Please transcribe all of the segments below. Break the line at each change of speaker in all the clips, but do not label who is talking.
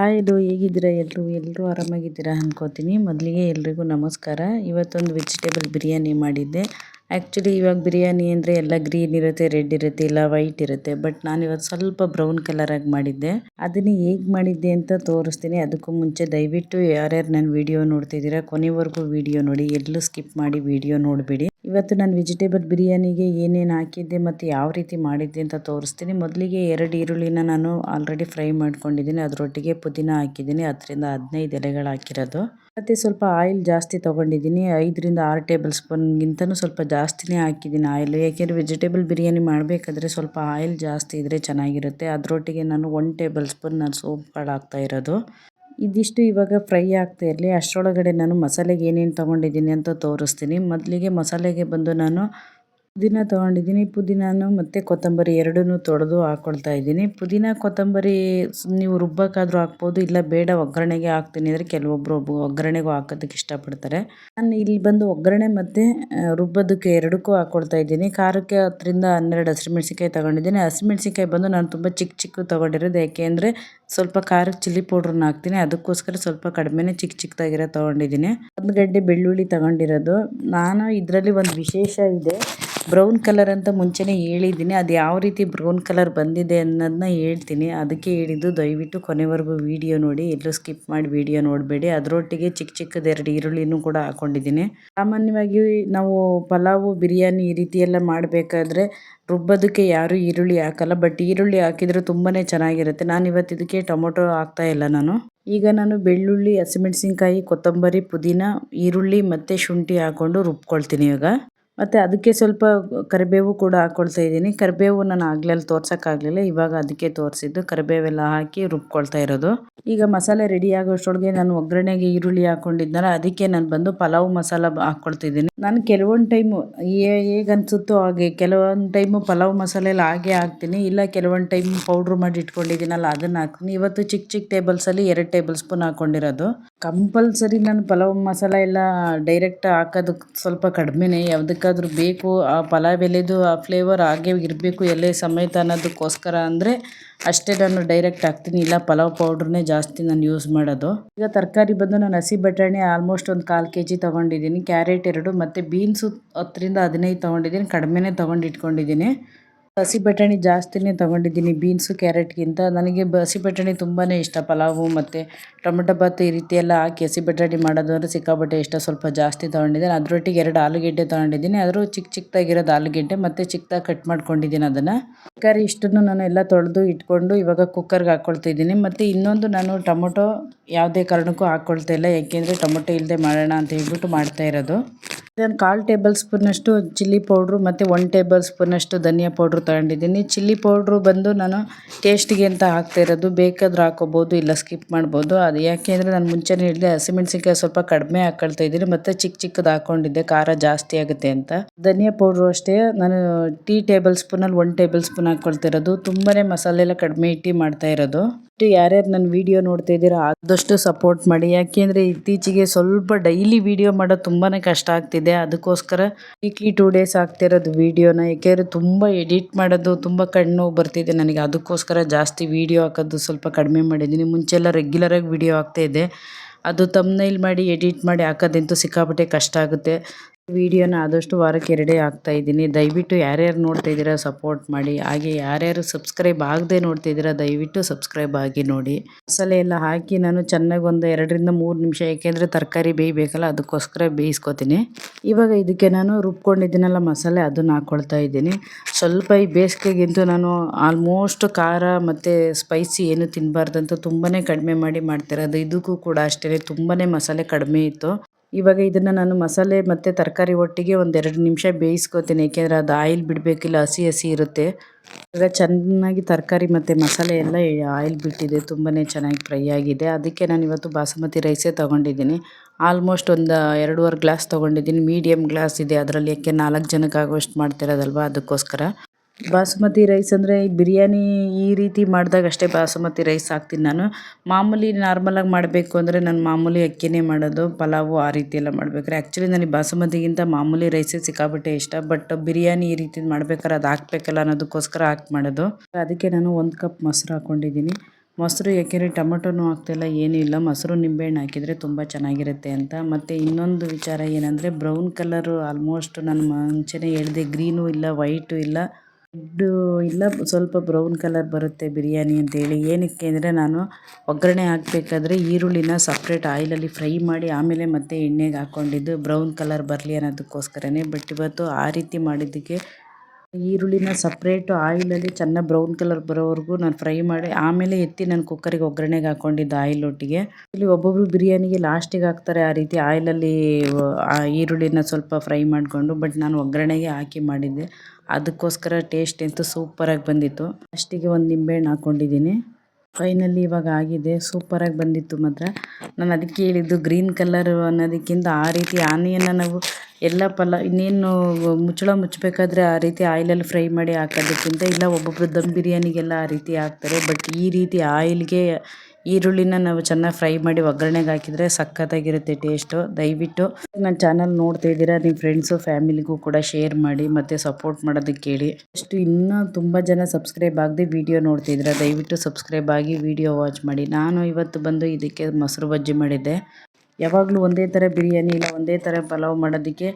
Hi ಇದು ಹೇಗಿದ್ದೀರಾ ಎಲ್ಲರೂ ಎಲ್ಲರೂ ಆರಾಮಾಗಿದ್ದೀರಾ ಅಂದ್ಕೋತೀನಿ ಮೊದಲಿಗೆ ಎಲ್ರಿಗೂ ನಮಸ್ಕಾರ. ಇವತ್ತೊಂದು ವೆಜಿಟೇಬಲ್ ಬಿರಿಯಾನಿ ಮಾಡಿದ್ದೆ. ಆ್ಯಕ್ಚುಲಿ ಇವಾಗ ಬಿರಿಯಾನಿ ಅಂದರೆ ಎಲ್ಲ ಗ್ರೀನ್ ಇರುತ್ತೆ, ರೆಡ್ ಇರುತ್ತೆ, ಇಲ್ಲ ವೈಟ್ ಇರುತ್ತೆ. ಬಟ್ ನಾನು ಇವತ್ತು ಸ್ವಲ್ಪ ಬ್ರೌನ್ ಕಲರಾಗಿ ಮಾಡಿದ್ದೆ. ಅದನ್ನು ಹೇಗೆ ಮಾಡಿದ್ದೆ ಅಂತ ತೋರಿಸ್ತೀನಿ. ಅದಕ್ಕೂ ಮುಂಚೆ ದಯವಿಟ್ಟು ಯಾರ್ಯಾರು ನನ್ನ ವಿಡಿಯೋ ನೋಡ್ತಿದ್ದೀರಾ, ಕೊನೆವರೆಗೂ ವಿಡಿಯೋ ನೋಡಿ. ಎಲ್ಲೂ ಸ್ಕಿಪ್ ಮಾಡಿ ವಿಡಿಯೋ ನೋಡಬೇಡಿ. ಇವತ್ತು ನಾನು ವೆಜಿಟೇಬಲ್ ಬಿರಿಯಾನಿಗೆ ಏನೇನು ಹಾಕಿದ್ದೆ ಮತ್ತು ಯಾವ ರೀತಿ ಮಾಡಿದ್ದೆ ಅಂತ ತೋರಿಸ್ತೀನಿ. ಮೊದಲಿಗೆ ಎರಡು ಈರುಳ್ಳಿನ ನಾನು ಆಲ್ರೆಡಿ ಫ್ರೈ ಮಾಡ್ಕೊಂಡಿದ್ದೀನಿ. ಅದರೊಟ್ಟಿಗೆ ಪುದೀನ ಹಾಕಿದ್ದೀನಿ. ಹತ್ತರಿಂದ ಹದಿನೈದು ಎಲೆಗಳು ಹಾಕಿರೋದು. ಮತ್ತು ಸ್ವಲ್ಪ ಆಯಿಲ್ ಜಾಸ್ತಿ ತೊಗೊಂಡಿದ್ದೀನಿ. ಐದರಿಂದ ಆರು ಟೇಬಲ್ ಸ್ಪೂನ್ಗಿಂತನೂ ಸ್ವಲ್ಪ ಜಾಸ್ತಿನೇ ಹಾಕಿದ್ದೀನಿ ಆಯಿಲ್ ಯಾಕೆಂದರೆ ವೆಜಿಟೇಬಲ್ ಬಿರಿಯಾನಿ ಮಾಡಬೇಕಾದ್ರೆ ಸ್ವಲ್ಪ ಆಯಿಲ್ ಜಾಸ್ತಿ ಇದ್ದರೆ ಚೆನ್ನಾಗಿರುತ್ತೆ. ಅದರೊಟ್ಟಿಗೆ ನಾನು ಒನ್ ಟೇಬಲ್ ಸ್ಪೂನ್ ನಾನು ಸೋಪ್ ಕಾಳು ಹಾಕ್ತಾ ಇರೋದು. ಇದಿಷ್ಟು ಇವಾಗ ಫ್ರೈ ಆಗ್ತಾ ಇರಲಿ. ಅಷ್ಟರೊಳಗಡೆ ನಾನು ಮಸಾಲೆಗೆ ಏನೇನು ತೊಗೊಂಡಿದ್ದೀನಿ ಅಂತ ತೋರಿಸ್ತೀನಿ. ಮೊದಲಿಗೆ ಮಸಾಲೆಗೆ ಬಂದು ನಾನು ಪುದೀನ ತೊಗೊಂಡಿದ್ದೀನಿ. ಪುದೀನಾನು ಮತ್ತು ಕೊತ್ತಂಬರಿ ಎರಡನ್ನೂ ತೊಡೆದು ಹಾಕ್ಕೊಳ್ತಾ ಇದ್ದೀನಿ. ಪುದೀನ, ಕೊತ್ತಂಬರಿ ನೀವು ರುಬ್ಬಕ್ಕಾದರೂ ಹಾಕ್ಬೋದು, ಇಲ್ಲ ಬೇಡ ಒಗ್ಗರಣೆಗೆ ಹಾಕ್ತೀನಿ ಅಂದರೆ ಕೆಲವೊಬ್ಬರು ಒಗ್ಗರಣೆಗೂ ಹಾಕೋದಕ್ಕೆ ಇಷ್ಟಪಡ್ತಾರೆ. ನಾನು ಇಲ್ಲಿ ಬಂದು ಒಗ್ಗರಣೆ ಮತ್ತು ರುಬ್ಬೋದಕ್ಕೆ ಎರಡಕ್ಕೂ ಹಾಕ್ಕೊಳ್ತಾ ಇದ್ದೀನಿ. ಖಾರಕ್ಕೆ ಹತ್ತರಿಂದ ಹನ್ನೆರಡು ಹಸಿಮೆಣ್ಸಿಕಾಯಿ ತೊಗೊಂಡಿದ್ದೀನಿ. ಹಸಿಮೆಣ್ಸಿನ್ಕಾಯಿ ಬಂದು ನಾನು ತುಂಬ ಚಿಕ್ಕ ಚಿಕ್ಕ ತೊಗೊಂಡಿರೋದು. ಯಾಕೆ ಅಂದರೆ ಸ್ವಲ್ಪ ಖಾರಕ್ಕೆ ಚಿಲ್ಲಿ ಪೌಡ್ರನ್ನ ಹಾಕ್ತೀನಿ. ಅದಕ್ಕೋಸ್ಕರ ಸ್ವಲ್ಪ ಕಡಿಮೆನೇ ಚಿಕ್ಕ ಚಿಕ್ಕದಾಗಿರೋ ತೊಗೊಂಡಿದ್ದೀನಿ. ಒಂದು ಗಡ್ಡೆ ಬೆಳ್ಳುಳ್ಳಿ ತೊಗೊಂಡಿರೋದು. ನಾನು ಇದರಲ್ಲಿ ಒಂದು ವಿಶೇಷ ಇದೆ. ಬ್ರೌನ್ ಕಲರ್ ಅಂತ ಮುಂಚೆನೇ ಹೇಳಿದ್ದೀನಿ. ಅದು ಯಾವ ರೀತಿ ಬ್ರೌನ್ ಕಲರ್ ಬಂದಿದೆ ಅನ್ನೋದನ್ನ ಹೇಳ್ತೀನಿ. ಅದಕ್ಕೆ ಹೇಳಿದ್ದು ದಯವಿಟ್ಟು ಕೊನೆವರೆಗೂ ವಿಡಿಯೋ ನೋಡಿ. ಎಲ್ಲೂ ಸ್ಕಿಪ್ ಮಾಡಿ ವೀಡಿಯೋ ನೋಡಬೇಡಿ. ಅದರೊಟ್ಟಿಗೆ ಚಿಕ್ಕ ಚಿಕ್ಕದ ಎರಡು ಈರುಳ್ಳಿನೂ ಕೂಡ ಹಾಕ್ಕೊಂಡಿದ್ದೀನಿ ಸಾಮಾನ್ಯವಾಗಿ ನಾವು ಪಲಾವು, ಬಿರಿಯಾನಿ ಈ ರೀತಿ ಎಲ್ಲ ಮಾಡಬೇಕಾದ್ರೆ ರುಬ್ಬೋದಕ್ಕೆ ಯಾರೂ ಈರುಳ್ಳಿ ಹಾಕಲ್ಲ. ಬಟ್ ಈರುಳ್ಳಿ ಹಾಕಿದರೆ ತುಂಬಾ ಚೆನ್ನಾಗಿರುತ್ತೆ. ನಾನು ಇವತ್ತು ಇದಕ್ಕೆ ಟೊಮೊಟೊ ಹಾಕ್ತಾ ಇಲ್ಲ ನಾನು. ಈಗ ನಾನು ಬೆಳ್ಳುಳ್ಳಿ, ಹಸಿಮೆಣಸಿನ್ಕಾಯಿ, ಕೊತ್ತಂಬರಿ, ಪುದೀನ, ಈರುಳ್ಳಿ ಮತ್ತು ಶುಂಠಿ ಹಾಕ್ಕೊಂಡು ರುಬ್ಕೊಳ್ತೀನಿ ಇವಾಗ. ಮತ್ತು ಅದಕ್ಕೆ ಸ್ವಲ್ಪ ಕರಿಬೇವು ಕೂಡ ಹಾಕ್ಕೊಳ್ತಾ ಇದ್ದೀನಿ. ಕರಿಬೇವು ನಾನು ಆಗಲೇ ತೋರ್ಸೋಕ್ಕಾಗಲಿಲ್ಲ ಇವಾಗ ಅದಕ್ಕೆ ತೋರಿಸಿದ್ದು. ಕರಿಬೇವೆಲ್ಲ ಹಾಕಿ ರುಬ್ಕೊಳ್ತಾ ಇರೋದು. ಈಗ ಮಸಾಲೆ ರೆಡಿ ಆಗೋಷ್ಟೊಳಗೆ ನಾನು ಒಗ್ಗರಣೆಗೆ ಈರುಳ್ಳಿ ಹಾಕ್ಕೊಂಡಿದ್ದಾರೆ ಅದಕ್ಕೆ ನಾನು ಬಂದು ಪಲಾವ್ ಮಸಾಲ ಹಾಕ್ಕೊಳ್ತಿದ್ದೀನಿ ನಾನು ಕೆಲವೊಂದು ಟೈಮು ಹೇಗೆ ಅನಿಸುತ್ತೋ ಹಾಗೆ, ಕೆಲವೊಂದು ಟೈಮು ಪಲಾವ್ ಮಸಾಲೆಯಲ್ಲಿ ಹಾಗೆ ಹಾಕ್ತೀನಿ. ಇಲ್ಲ ಕೆಲವೊಂದು ಟೈಮ್ ಪೌಡ್ರ್ ಮಾಡಿ ಇಟ್ಕೊಂಡಿದ್ದೀನಲ್ಲ, ಅದನ್ನು ಹಾಕ್ತೀನಿ. ಇವತ್ತು ಚಿಕ್ಕ ಚಿಕ್ಕ ಟೇಬಲ್ಸಲ್ಲಿ ಎರಡು ಟೇಬಲ್ ಸ್ಪೂನ್ ಹಾಕ್ಕೊಂಡಿರೋದು ಕಂಪಲ್ಸರಿ ನಾನು ಪಲಾವ್ ಮಸಾಲ ಎಲ್ಲ ಡೈರೆಕ್ಟ್ ಹಾಕೋದಕ್ಕೆ ಸ್ವಲ್ಪ ಕಡಿಮೆನೇ. ಯಾವುದಕ್ಕಾದ್ರೂ ಬೇಕು, ಆ ಪಲಾವ್ ಎಲೆದು ಆ ಫ್ಲೇವರ್ ಹಾಗೆ ಇರಬೇಕು, ಎಲೆ ಸಮೇತ ಅನ್ನೋದಕ್ಕೋಸ್ಕರ ಅಂದರೆ ಅಷ್ಟೇ ನಾನು ಡೈರೆಕ್ಟ್ ಹಾಕ್ತೀನಿ. ಇಲ್ಲ, ಪಲಾವ್ ಪೌಡ್ರನ್ನೇ ಜಾಸ್ತಿ ನಾನು ಯೂಸ್ ಮಾಡೋದು. ಈಗ ತರಕಾರಿ ಬಂದು ನಾನು ಹಸಿ ಬಟಾಣಿ ಆಲ್ಮೋಸ್ಟ್ ಒಂದು ಕಾಲು ಕೆ ಜಿ ತೊಗೊಂಡಿದ್ದೀನಿ. ಕ್ಯಾರೆಟ್ ಎರಡು, ಮತ್ತು ಬೀನ್ಸು ಹತ್ತರಿಂದ ಹದಿನೈದು ತೊಗೊಂಡಿದ್ದೀನಿ. ಕಡಿಮೆನೇ ತೊಗೊಂಡು ಇಟ್ಕೊಂಡಿದ್ದೀನಿ ಹಸಿ ಬಟಾಣಿ ಜಾಸ್ತಿನೇ ತೊಗೊಂಡಿದ್ದೀನಿ, ಬೀನ್ಸು, ಕ್ಯಾರೆಟ್ಗಿಂತ. ನನಗೆ ಹಸಿ ಬಟಾಣಿ ತುಂಬಾ ಇಷ್ಟ. ಪಲಾವು ಮತ್ತು ಟೊಮೆಟೊ ಭಾತ್ ಈ ರೀತಿ ಎಲ್ಲ ಹಾಕಿ ಹಸಿ ಬಟಾಣಿ ಮಾಡೋದು ಅಂದರೆ ಸಿಕ್ಕಾಪಟ್ಟೆ ಇಷ್ಟ. ಸ್ವಲ್ಪ ಜಾಸ್ತಿ ತೊಗೊಂಡಿದ್ದೀನಿ. ಅದರೊಟ್ಟಿಗೆ ಎರಡು ಆಲೂಗೆಡ್ಡೆ ತೊಗೊಂಡಿದ್ದೀನಿ. ಆದರೂ ಚಿಕ್ಕ ಚಿಕ್ಕದಾಗಿರೋದು ಆಲೂಗೆಡ್ಡೆ ಮತ್ತು ಚಿಕ್ಕದಾಗಿ ಕಟ್ ಮಾಡ್ಕೊಂಡಿದ್ದೀನಿ ಅದನ್ನು. ತರಕಾರಿ ಇಷ್ಟನ್ನು ನಾನು ಎಲ್ಲ ತೊಳೆದು ಇಟ್ಕೊಂಡು ಇವಾಗ ಕುಕ್ಕರ್ಗೆ ಹಾಕ್ಕೊಳ್ತಿದ್ದೀನಿ ಮತ್ತು ಇನ್ನೊಂದು ನಾನು ಟೊಮೊಟೊ ಯಾವುದೇ ಕಾರಣಕ್ಕೂ ಹಾಕ್ಕೊಳ್ತಾ ಇಲ್ಲ. ಯಾಕೆಂದರೆ ಟೊಮೊಟೊ ಇಲ್ಲದೆ ಮಾಡೋಣ ಅಂತ ಹೇಳ್ಬಿಟ್ಟು ಮಾಡ್ತಾ ಇರೋದು. ನಾನು ಕಾಲು ಟೇಬಲ್ ಸ್ಪೂನಷ್ಟು ಚಿಲ್ಲಿ ಪೌಡ್ರು ಮತ್ತು ಒನ್ ಟೇಬಲ್ ಸ್ಪೂನಷ್ಟು ಧನಿಯಾ ಪೌಡ್ರು ತಗೊಂಡಿದ್ದೀನಿ. ಚಿಲ್ಲಿ ಪೌಡ್ರು ಬಂದು ನಾನು ಟೇಸ್ಟಿಗೆ ಅಂತ ಹಾಕ್ತಾ ಇರೋದು. ಬೇಕಾದ್ರೆ ಹಾಕೋಬೋದು, ಇಲ್ಲ ಸ್ಕಿಪ್ ಮಾಡ್ಬೋದು. ಅದು ಯಾಕೆ ಅಂದರೆ ನಾನು ಮುಂಚೆನೇ ಹೇಳಿದೆ, ಹಸಿಮೆಣ್ಸಿನ್ಕಾಯಿ ಸ್ವಲ್ಪ ಕಡಿಮೆ ಹಾಕೊಳ್ತಾ ಇದ್ದೀನಿ. ಮತ್ತು ಚಿಕ್ಕ ಚಿಕ್ಕದು ಹಾಕ್ಕೊಂಡಿದ್ದೆ ಖಾರ ಜಾಸ್ತಿ ಆಗುತ್ತೆ ಅಂತ. ಧನಿಯಾ ಪೌಡ್ರು ಅಷ್ಟೇ, ನಾನು ಟೀ ಟೇಬಲ್ ಸ್ಪೂನಲ್ಲಿ ಒನ್ ಟೇಬಲ್ ಸ್ಪೂನ್ ಹಾಕ್ಕೊಳ್ತಿರೋದು ತುಂಬಾ ಮಸಾಲೆ ಎಲ್ಲ ಕಡಿಮೆ ಇಟ್ಟು ಮಾಡ್ತಾ ಇರೋದು. ಯಾರ್ಯಾರು ನನ್ನ ವಿಡಿಯೋ ನೋಡ್ತಾ ಇದ್ದೀರಾ, ಆದಷ್ಟು ಸಪೋರ್ಟ್ ಮಾಡಿ. ಯಾಕೆಂದರೆ ಇತ್ತೀಚೆಗೆ ಸ್ವಲ್ಪ ಡೈಲಿ ವಿಡಿಯೋ ಮಾಡೋದು ತುಂಬಾ ಕಷ್ಟ ಆಗ್ತಿದೆ ಅದಕ್ಕೋಸ್ಕರ ವೀಕ್ಲಿ ಟೂ ಡೇಸ್ ಆಗ್ತಿರೋದು ವೀಡಿಯೋನ ಏಕೆಂದರೆ ತುಂಬ ಎಡಿಟ್ ಮಾಡೋದು, ತುಂಬ ಕಣ್ಣು ಬರ್ತಿದೆ ನನಗೆ. ಅದಕ್ಕೋಸ್ಕರ ಜಾಸ್ತಿ ವೀಡಿಯೋ ಹಾಕೋದು ಸ್ವಲ್ಪ ಕಡಿಮೆ ಮಾಡಿದ್ದೀನಿ. ಮುಂಚೆಲ್ಲ ರೆಗ್ಯುಲರಾಗಿ ವೀಡಿಯೋ ಹಾಕ್ತಾಯಿದ್ದೆ ಅದು ತಮ್ಮನೇಲಿ ಮಾಡಿ ಎಡಿಟ್ ಮಾಡಿ ಹಾಕೋದಂತೂ ಸಿಕ್ಕಾಪಟ್ಟೆ ಕಷ್ಟ ಆಗುತ್ತೆ. ವೀಡಿಯೋನ ಆದಷ್ಟು ವಾರಕ್ಕೆ ಎರಡೇ ಇದ್ದೀನಿ. ದಯವಿಟ್ಟು ಯಾರ್ಯಾರು ನೋಡ್ತಾ ಇದ್ದೀರಾ ಸಪೋರ್ಟ್ ಮಾಡಿ. ಹಾಗೆ ಯಾರ್ಯಾರು ಸಬ್ಸ್ಕ್ರೈಬ್ ಆಗದೆ ನೋಡ್ತಿದ್ದೀರಾ ದಯವಿಟ್ಟು ಸಬ್ಸ್ಕ್ರೈಬ್ ಆಗಿ ನೋಡಿ. ಮಸಾಲೆ ಎಲ್ಲ ಹಾಕಿ ನಾನು ಚೆನ್ನಾಗಿ ಒಂದು ಎರಡರಿಂದ ಮೂರು ನಿಮಿಷ, ಯಾಕೆಂದರೆ ತರಕಾರಿ ಬೇಯಬೇಕಲ್ಲ, ಅದಕ್ಕೋಸ್ಕರ ಬೇಯಿಸ್ಕೊತೀನಿ. ಇವಾಗ ಇದಕ್ಕೆ ನಾನು ರುಬ್ಕೊಂಡಿದ್ದೀನಲ್ಲ ಮಸಾಲೆ, ಅದನ್ನು ಹಾಕ್ಕೊಳ್ತಾ ಇದ್ದೀನಿ. ಸ್ವಲ್ಪ ಈ ಬೇಸಿಗೆಗಿಂತೂ ನಾನು ಆಲ್ಮೋಸ್ಟ್ ಖಾರ ಮತ್ತು ಸ್ಪೈಸಿ ಏನು ತಿನ್ನಬಾರ್ದಂತ ತುಂಬಾ ಕಡಿಮೆ ಮಾಡಿ ಮಾಡ್ತಿರೋದು. ಇದಕ್ಕೂ ಕೂಡ ಅಷ್ಟೇ ತುಂಬಾ ಮಸಾಲೆ ಕಡಿಮೆ ಇತ್ತು. ಇವಾಗ ಇದನ್ನು ನಾನು ಮಸಾಲೆ ಮತ್ತು ತರಕಾರಿ ಒಟ್ಟಿಗೆ ಒಂದೆರಡು ನಿಮಿಷ ಬೇಯಿಸ್ಕೊತೀನಿ, ಏಕೆಂದರೆ ಅದು ಆಯಿಲ್ ಬಿಡಬೇಕಿಲ್ಲ, ಹಸಿ ಹಸಿ ಇರುತ್ತೆ. ಇವಾಗ ಚೆನ್ನಾಗಿ ತರಕಾರಿ ಮತ್ತು ಮಸಾಲೆ ಎಲ್ಲ ಆಯಿಲ್ ಬಿಟ್ಟಿದೆ ತುಂಬಾ ಚೆನ್ನಾಗಿ ಫ್ರೈ ಆಗಿದೆ. ಅದಕ್ಕೆ ನಾನು ಇವತ್ತು ಬಾಸುಮತಿ ರೈಸೇ ತೊಗೊಂಡಿದ್ದೀನಿ. ಆಲ್ಮೋಸ್ಟ್ ಒಂದು ಎರಡೂವರೆ ಗ್ಲಾಸ್ ತೊಗೊಂಡಿದ್ದೀನಿ. ಮೀಡಿಯಮ್ ಗ್ಲಾಸ್ ಇದೆ, ಅದರಲ್ಲಿ ಯಾಕೆ ನಾಲ್ಕು ಜನಕ್ಕೆ ಮಾಡ್ತಿರೋದಲ್ವ ಅದಕ್ಕೋಸ್ಕರ. ಬಾಸುಮತಿ ರೈಸ್ ಅಂದರೆ ಬಿರಿಯಾನಿ ಈ ರೀತಿ ಮಾಡಿದಾಗ ಅಷ್ಟೇ ಬಾಸುಮತಿ ರೈಸ್ ಹಾಕ್ತೀನಿ ನಾನು. ಮಾಮೂಲಿ ನಾರ್ಮಲಾಗಿ ಮಾಡಬೇಕು ಅಂದರೆ ನಾನು ಮಾಮೂಲಿ ಅಕ್ಕಿನೇ ಮಾಡೋದು, ಪಲಾವು ಆ ರೀತಿ ಎಲ್ಲ ಮಾಡ್ಬೇಕಾರೆ. ಆ್ಯಕ್ಚುಲಿ ನನಗೆ ಬಾಸುಮತಿಗಿಂತ ಮಾಮೂಲಿ ರೈಸೇ ಸಿಕ್ಕಾಪಟ್ಟೆ ಇಷ್ಟ ಬಟ್ ಬಿರಿಯಾನಿ ಈ ರೀತಿ ಮಾಡ್ಬೇಕಾದ್ರೆ ಅದು ಹಾಕ್ಬೇಕಲ್ಲ ಅನ್ನೋದಕ್ಕೋಸ್ಕರ ಹಾಕಿ ಮಾಡೋದು. ಅದಕ್ಕೆ ನಾನು ಒಂದು ಕಪ್ ಮೊಸರು ಹಾಕ್ಕೊಂಡಿದ್ದೀನಿ ಮೊಸರು ಯಾಕೆಂದರೆ ಟೊಮೊಟೊನೂ ಹಾಕ್ತಿಲ್ಲ ಏನೂ ಇಲ್ಲ. ಮೊಸರು ನಿಂಬೆಹಣ್ಣು ಹಾಕಿದರೆ ತುಂಬ ಚೆನ್ನಾಗಿರುತ್ತೆ ಅಂತ. ಮತ್ತು ಇನ್ನೊಂದು ವಿಚಾರ ಏನಂದರೆ ಬ್ರೌನ್ ಕಲರು ಆಲ್ಮೋಸ್ಟ್ ನಾನು ಮುಂಚೆನೇ ಹೇಳಿದೆ ಗ್ರೀನು ಇಲ್ಲ ವೈಟು ಇಲ್ಲ. ರೆಡ್ಡು ಇಲ್ಲ, ಸ್ವಲ್ಪ ಬ್ರೌನ್ ಕಲರ್ ಬರುತ್ತೆ ಬಿರಿಯಾನಿ ಅಂತೇಳಿ. ಏನಕ್ಕೆ ಅಂದರೆ ನಾನು ಒಗ್ಗರಣೆ ಹಾಕಬೇಕಾದ್ರೆ ಈರುಳ್ಳಿನ ಸಪ್ರೇಟ್ ಆಯಿಲಲ್ಲಿ ಫ್ರೈ ಮಾಡಿ ಆಮೇಲೆ ಮತ್ತೆ ಎಣ್ಣೆಗೆ ಹಾಕ್ಕೊಂಡಿದ್ದು ಬ್ರೌನ್ ಕಲರ್ ಬರಲಿ ಅನ್ನೋದಕ್ಕೋಸ್ಕರನೇ. ಬಟ್ ಇವತ್ತು ಆ ರೀತಿ ಮಾಡಿದ್ದಕ್ಕೆ ಈರುಳ್ಳಿನ ಸಪ್ರೇಟು ಆಯಿಲಲ್ಲಿ ಚೆನ್ನಾಗಿ ಬ್ರೌನ್ ಕಲರ್ ಬರೋವರೆಗೂ ನಾನು ಫ್ರೈ ಮಾಡಿ, ಆಮೇಲೆ ಎತ್ತಿ ನಾನು ಕುಕ್ಕರಿಗೆ ಒಗ್ಗರಣೆಗೆ ಹಾಕ್ಕೊಂಡಿದ್ದು ಆಯಿಲ್ ಒಟ್ಟಿಗೆ. ಇಲ್ಲಿ ಒಬ್ಬೊಬ್ರು ಬಿರಿಯಾನಿಗೆ ಲಾಸ್ಟಿಗೆ ಹಾಕ್ತಾರೆ, ಆ ರೀತಿ ಆಯಿಲಲ್ಲಿ ಈರುಳ್ಳಿನ ಸ್ವಲ್ಪ ಫ್ರೈ ಮಾಡಿಕೊಂಡು ಬಟ್ ನಾನು ಒಗ್ಗರಣೆಗೆ ಹಾಕಿ ಮಾಡಿದ್ದೆ. ಅದಕ್ಕೋಸ್ಕರ ಟೇಸ್ಟ್ ಅಂತೂ ಸೂಪರಾಗಿ ಬಂದಿತ್ತು. ಲಾಸ್ಟಿಗೆ ಒಂದು ನಿಂಬೆಹಣ್ಣು ಹಾಕ್ಕೊಂಡಿದ್ದೀನಿ ಫೈನಲಿ ಇವಾಗ ಆಗಿದೆ. ಸೂಪರಾಗಿ ಬಂದಿತ್ತು ಮಾತ್ರ. ನಾನು ಅದಕ್ಕೆ ಹೇಳಿದ್ದು ಗ್ರೀನ್ ಕಲರ್ ಅನ್ನೋದಕ್ಕಿಂತ ಆ ರೀತಿ ಆನಿಯನ್ನ ನಾವು ಎಲ್ಲ ಪಲ, ಇನ್ನೇನು ಮುಚ್ಚಳ ಮುಚ್ಚಬೇಕಾದ್ರೆ ಆ ರೀತಿ ಆಯಿಲಲ್ಲಿ ಫ್ರೈ ಮಾಡಿ ಹಾಕೋದಕ್ಕಿಂತ ಇಲ್ಲ ಒಬ್ಬೊಬ್ಬರು ದಮ್ ಬಿರಿಯಾನಿಗೆಲ್ಲ ಆ ರೀತಿ ಹಾಕ್ತಾರೆ. ಬಟ್ ಈ ರೀತಿ ಆಯಿಲ್ಗೆ ಈರುಳ್ಳಿನ ನಾವು ಚೆನ್ನಾಗಿ ಫ್ರೈ ಮಾಡಿ ಒಗ್ಗರಣೆಗೆ ಹಾಕಿದರೆ ಸಖತ್ತಾಗಿರುತ್ತೆ ಟೇಸ್ಟು ದಯವಿಟ್ಟು ನನ್ನ ಚಾನಲ್ ನೋಡ್ತಾ ಇದ್ದೀರಾ ನಿಮ್ಮ ಫ್ರೆಂಡ್ಸು ಫ್ಯಾಮಿಲಿಗೂ ಕೂಡ ಶೇರ್ ಮಾಡಿ ಮತ್ತು ಸಪೋರ್ಟ್ ಮಾಡೋದಕ್ಕೆ ಹೇಳಿ ಅಷ್ಟು ಇನ್ನೂ ತುಂಬ ಜನ ಸಬ್ಸ್ಕ್ರೈಬ್ ಆಗದೆ ವಿಡಿಯೋ ನೋಡ್ತಿದ್ದೀರಾ ದಯವಿಟ್ಟು ಸಬ್ಸ್ಕ್ರೈಬ್ ಆಗಿ ವಿಡಿಯೋ ವಾಚ್ ಮಾಡಿ. ನಾನು ಇವತ್ತು ಬಂದು ಇದಕ್ಕೆ ಮೊಸರು ಬಜ್ಜಿ ಮಾಡಿದ್ದೆ. ಯಾವಾಗಲೂ ಒಂದೇ ಥರ ಬಿರಿಯಾನಿ ಇಲ್ಲ, ಒಂದೇ ಥರ ಪಲಾವ್ ಮಾಡೋದಕ್ಕೆ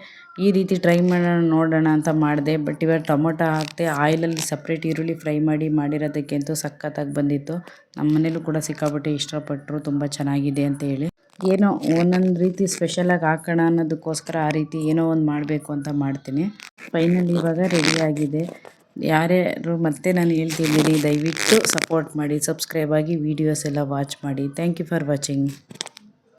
ಈ ರೀತಿ ಟ್ರೈ ಮಾಡೋಣ, ನೋಡೋಣ ಅಂತ ಮಾಡಿದೆ. ಬಟ್ ಇವಾಗ ಟೊಮೊಟೊ ಹಾಕಿದೆ ಆಯಿಲಲ್ಲಿ ಸಪ್ರೇಟ್ ಈರುಳ್ಳಿ ಫ್ರೈ ಮಾಡಿ ಮಾಡಿರೋದಕ್ಕೆ ಅಂತೂ ಸಖತ್ತಾಗಿ ಬಂದಿತ್ತು. ನಮ್ಮ ಮನೇಲೂ ಕೂಡ ಸಿಕ್ಕಾಪಟ್ಟೆ ಇಷ್ಟಪಟ್ಟರು ತುಂಬ ಚೆನ್ನಾಗಿದೆ ಅಂತ ಹೇಳಿ. ಏನೋ ಒಂದೊಂದು ರೀತಿ ಸ್ಪೆಷಲಾಗಿ ಹಾಕೋಣ ಅನ್ನೋದಕ್ಕೋಸ್ಕರ ಆ ರೀತಿ ಏನೋ ಒಂದು ಮಾಡಬೇಕು ಅಂತ ಮಾಡ್ತೀನಿ. ಫೈನಲ್ ಇವಾಗ ರೆಡಿಯಾಗಿದೆ ಯಾರ್ಯಾರು ಮತ್ತೆ ನಾನು ಹೇಳ್ತಿದ್ದೀನಿ, ದಯವಿಟ್ಟು ಸಪೋರ್ಟ್ ಮಾಡಿ ಸಬ್ಸ್ಕ್ರೈಬ್ ಆಗಿ ವೀಡಿಯೋಸ್ ಎಲ್ಲ ವಾಚ್ ಮಾಡಿ. Thank you for watching